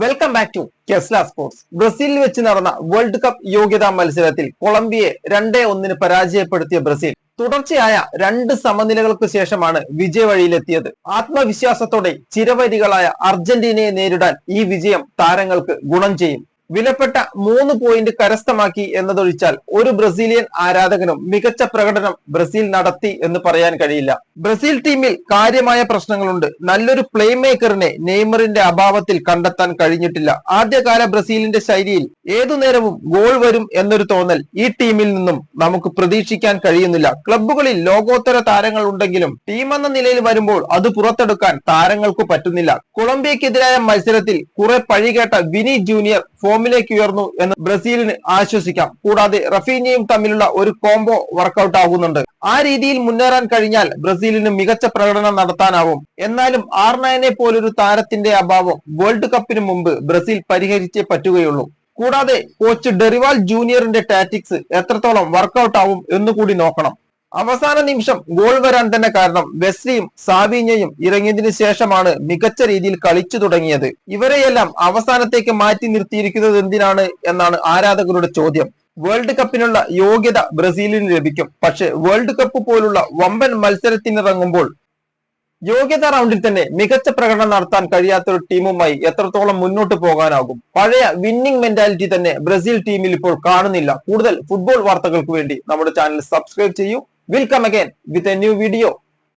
Welcome back to കെസ്ല sports ബ്രസീലിൽ വെച്ച് നടന്ന വേൾഡ് കപ്പ് യോഗ്യതാ മത്സരത്തിൽ കൊളംബിയയെ രണ്ടേ ഒന്നിന് പരാജയപ്പെടുത്തിയ ബ്രസീൽ. തുടർച്ചയായ രണ്ട് സമനിലകൾക്ക് ശേഷമാണ് വിജയ വഴിയിലെത്തിയത്. ആത്മവിശ്വാസത്തോടെ ചിരവരികളായ അർജന്റീനയെ നേരിടാൻ ഈ വിജയം താരങ്ങൾക്ക് ഗുണം ചെയ്യും. വിലപ്പെട്ട മൂന്ന് പോയിന്റ് കരസ്ഥമാക്കി എന്നതൊഴിച്ചാൽ ഒരു ബ്രസീലിയൻ ആരാധകനും മികച്ച പ്രകടനം ബ്രസീൽ നടത്തി എന്ന് പറയാൻ കഴിയില്ല. ബ്രസീൽ ടീമിൽ കാര്യമായ പ്രശ്നങ്ങളുണ്ട്. നല്ലൊരു പ്ലേ മേക്കറിനെ നെയ്മറിന്റെ അഭാവത്തിൽ കണ്ടെത്താൻ കഴിഞ്ഞിട്ടില്ല. ആദ്യകാല ബ്രസീലിന്റെ ശൈലിയിൽ ഏതു നേരവും ഗോൾ വരും എന്നൊരു തോന്നൽ ഈ ടീമിൽ നിന്നും നമുക്ക് പ്രതീക്ഷിക്കാൻ കഴിയുന്നില്ല. ക്ലബ്ബുകളിൽ ലോകോത്തര താരങ്ങൾ ഉണ്ടെങ്കിലും ടീം എന്ന നിലയിൽ വരുമ്പോൾ അത് പുറത്തെടുക്കാൻ താരങ്ങൾക്ക് പറ്റുന്നില്ല. കൊളംബിയക്കെതിരായ മത്സരത്തിൽ കുറെ പഴികേട്ട വിനി ജൂനിയർ ഫോമിലേക്ക് ഉയർന്നു എന്ന് ബ്രസീലിന് ആശ്വസിക്കാം. കൂടാതെ റഫീനിയയും തമ്മിലുള്ള ഒരു കോംബോ വർക്കൗട്ട് ആകുന്നുണ്ട് ആ രീതിയിൽ മുന്നേറാൻ കഴിഞ്ഞാൽ ബ്രസീലിന് മികച്ച പ്രകടനം നടത്താനാവും. എന്നാലും ആർ നയനെ പോലൊരു താരത്തിന്റെ അഭാവം വേൾഡ് കപ്പിന് മുമ്പ് ബ്രസീൽ പരിഹരിച്ചേ പറ്റുകയുള്ളൂ. കൂടാതെ കോച്ച് ഡെറിവാൾ ജൂനിയറിന്റെ ടാറ്റിക്സ് എത്രത്തോളം വർക്കൗട്ട് ആവും എന്നുകൂടി നോക്കണം. അവസാന നിമിഷം ഗോൾ വരാൻ തന്നെ കാരണം വെസ്ലിയും സാവീഞ്ഞയും ഇറങ്ങിയതിനു ശേഷമാണ് മികച്ച രീതിയിൽ കളിച്ചു തുടങ്ങിയത്. ഇവരെയെല്ലാം അവസാനത്തേക്ക് മാറ്റി നിർത്തിയിരിക്കുന്നത് എന്തിനാണ് എന്നാണ് ആരാധകരുടെ ചോദ്യം. വേൾഡ് കപ്പിനുള്ള യോഗ്യത ബ്രസീലിന് ലഭിക്കും. പക്ഷെ വേൾഡ് കപ്പ് പോലുള്ള വമ്പൻ മത്സരത്തിനിറങ്ങുമ്പോൾ യോഗ്യത റൗണ്ടിൽ തന്നെ മികച്ച പ്രകടനം നടത്താൻ കഴിയാത്ത ഒരു ടീമുമായി എത്രത്തോളം മുന്നോട്ട് പോകാനാകും? പഴയ വിന്നിംഗ് മെന്റാലിറ്റി തന്നെ ബ്രസീൽ ടീമിൽ ഇപ്പോൾ കാണുന്നില്ല. കൂടുതൽ ഫുട്ബോൾ വാർത്തകൾക്ക് വേണ്ടി നമ്മുടെ ചാനൽ സബ്സ്ക്രൈബ് ചെയ്യൂ. will come again with a new video.